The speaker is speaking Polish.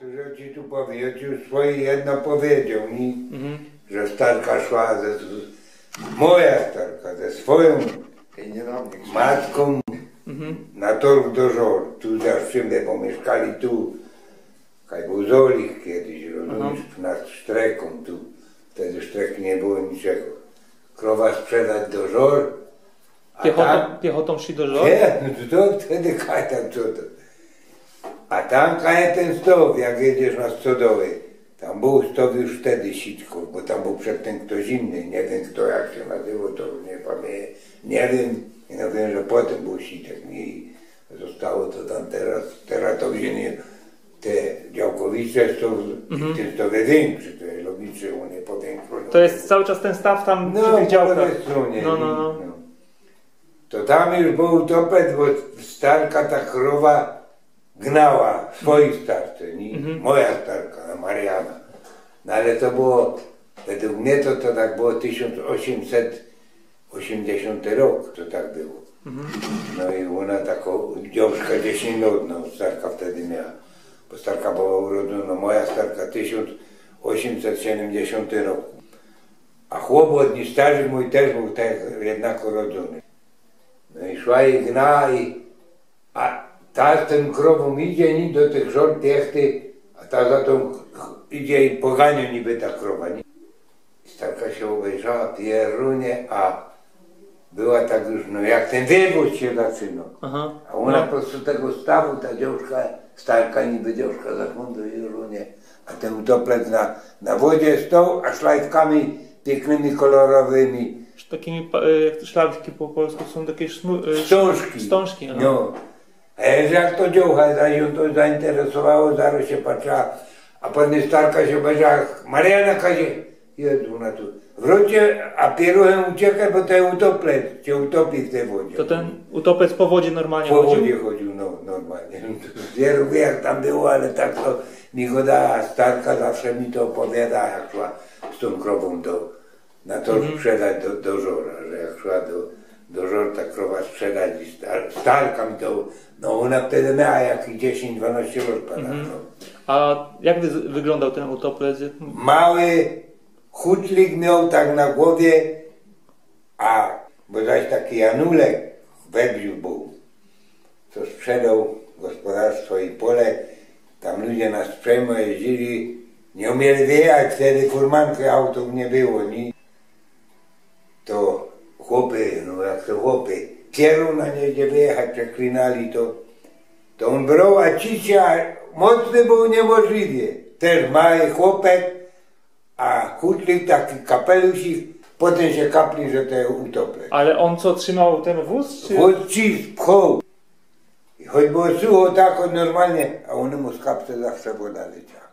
Że ci tu powie, ja ci już swoje jedno powiedział mi, że starka szła ze, moja starka, ze swoją matką na tor do żor. Tu zawsze pomieszkali tu, kaj był Zolich kiedyś, rozumiesz, nad Sztreką tu. Wtedy Sztreki nie było niczego. Krowa sprzedać do żor, a Piechotą, tam, piechotą szli do żor? nie, no to wtedy kaj tam co to. A tam kaj ten stow, jak jedziesz na stodoły. Tam był stow już wtedy sitko, bo tam był przedtem ktoś inny. Nie wiem kto jak się nazywał, to nie pamiętam. Nie wiem, no wiem, że potem był sitek. I zostało to tam teraz. Teraz to wzięli te działkowice, to mhm. tym to większy, to jest logiczne, one powiększone. To jest cały czas ten staw tam przy No, tych po działkach. stronie. No, no, no. To tam już był topet, bo starka ta krowa gnała swoich starcy, nie? Mhm. moja starka, Mariana. No ale to było, według mnie to, to tak było 1880 rok, to tak było. No i ona taką dziążkę 10 minut, no starka wtedy miała. Bo starka była urodzona, moja starka 1870 roku. A chłop od starzy mój też był tak jednak urodzony. No i szła i gna i a ta z tym krową idzie ni do tych żon piechty, a ta za tą idzie i pogania niby ta krowa. Nie? I starka się obejrzała, pierunie, a była tak już, no jak ten wywóz się zaczynał. Aha. A ona No. po prostu tego stawu, ta dziążka, starka niby dziążka za fundu i runie, a ten utoplet na, na wodzie stał, a szlajfkami pięknymi, kolorowymi, takimi, y, jak to po polsku są takie sznur... y. Wstążki, aha. No. A jak to dziołcha, zaś ją to zainteresowało, zaraz się patrzyła, a potem starka się obejrzała, Mariana każe, Jezu, na tu, wróćcie, a pieruchem uciekaj, bo ten utoplet cię utopi w tej wodzie. To ten utopec po wodzie normalnie Po chodził? wodzie chodził no, normalnie. Nie lubię jak tam było, ale tak to mi go dała starka, zawsze mi to opowiada, jak szła z tą krową do, na to sprzedać do, do żora, że jak szła do, do żor ta krowa sprzedać i star, starka mi to, no ona wtedy miała jakieś 10-12 lat. No. A jak wy, wyglądał ten utoplec? Mały hutlik miał tak na głowie, a bo zaś taki Janulek we wziu był, co sprzedał gospodarstwo i pole, tam ludzie na sprzęmo jeździli, nie umieli wyjechać, wtedy furmanki autów nie było, nie? Chłopy, no jak to chłopy, kieru na niedzie wyjechać, przeklinali to, to on brał, a cicia mocny był niemożliwie. Też mały chłopek, a hutlik taki kapelusik, potem się kapli, że to jest utople. Ale on co, trzymał ten wóz? Czy... Choć ci pchał. Choć było sucho tak, normalnie, a on mu z kapsy zawsze woda leciała.